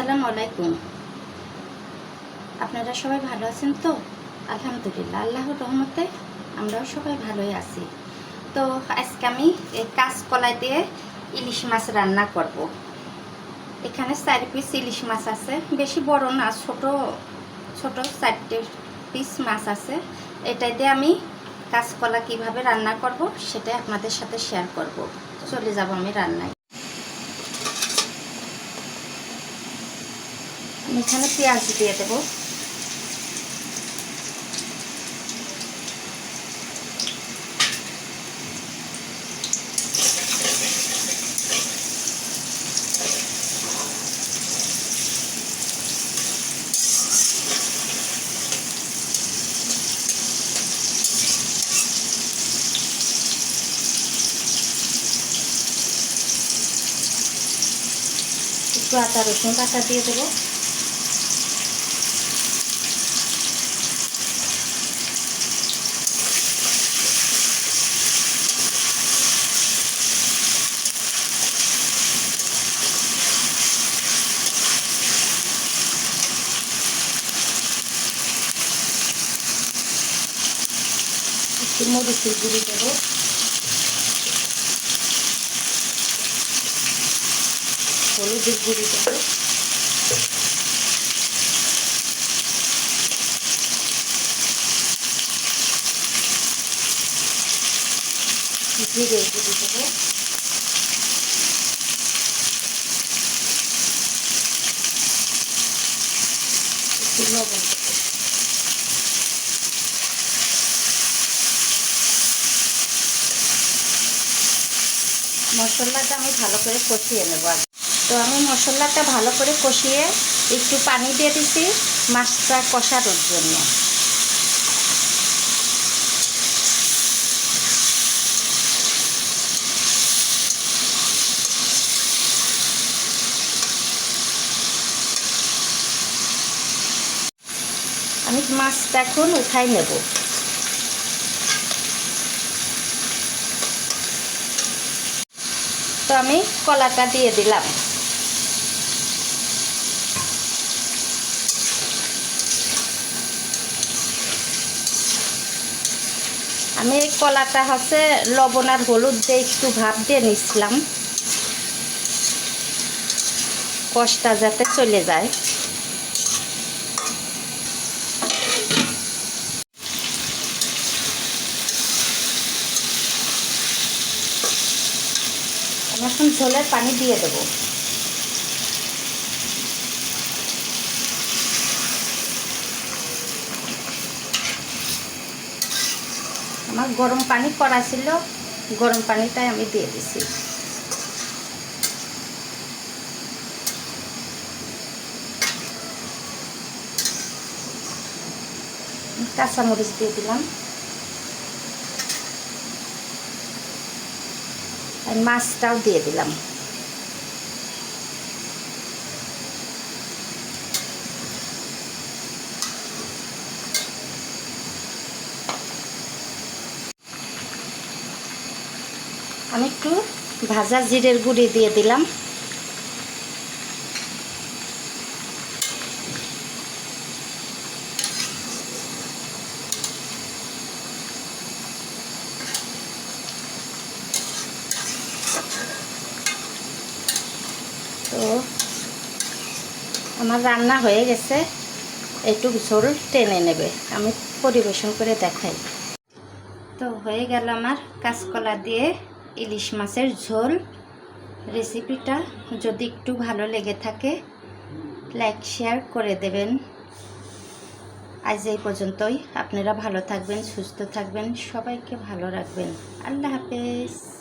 আসসালামু আলাইকুম। আপনারা সবাই ভালো আছেন তো? আলহামদুলিল্লাহ, আল্লাহর রহমতে আমরাও সবাই ভালোই আছি। তো আজকে আমি এই কাঁচকলাই দিয়ে ইলিশ মাছ রান্না করব। এখানে চার পিস ইলিশ মাছ আছে, বেশি বড় না, ছোট ছোট চারটে পিস মাছ আছে। এটাই দিয়ে আমি কাঁচকলা কীভাবে রান্না করব, সেটাই আপনাদের সাথে শেয়ার করব। চলে যাব আমি রান্নায়। এখানে পেঁয়াজ দিয়ে দেবো। একটু আদা রসুন কাটা দিয়ে দেবো। একটু মরিচের গুঁড়ি দেবো। হলুদের গুঁড়ি দেবো। জিরে গুঁড়ি দেবো। একটু লবণ মশলাটা আমি ভালো করে কষিয়ে নেব। তো আমি মশলাটা ভালো করে কষিয়ে একটু পানি দিয়ে দিছি মাছটা কষানোর জন্য আমি মাছটা এখন উঠাই নেব তো আমি কলাটা দিয়ে দিলাম। আমি এই কলাটা হচ্ছে লবণ আর হলুদ দিয়ে একটু ভাপ দিয়ে নিছিলাম কষটা যাতে চলে যায়। এখন ঝোলের পানি দিয়ে দেবো। আমার গরম পানি করা ছিল, গরম পানিটাই আমি দিয়ে দিছি। কাঁচামরিচ দিয়ে দিলাম। মাছটাও দিয়ে দিলাম। আমি একটু ভাজা জিরের গুঁড়ি দিয়ে দিলাম। তো আমার রান্না হয়ে গেছে। একটু ঝোল টেনে নেবে। আমি পরিবেশন করে দেখাই। তো হয়ে গেল আমার কাঁচকলা দিয়ে ইলিশ মাছের ঝোল। রেসিপিটা যদি একটু ভালো লেগে থাকে, লাইক, শেয়ার করে দেবেন। আজ এই পর্যন্তই। আপনারা ভালো থাকবেন, সুস্থ থাকবেন। সবাইকে ভালো রাখবেন। আল্লাহ হাফেজ।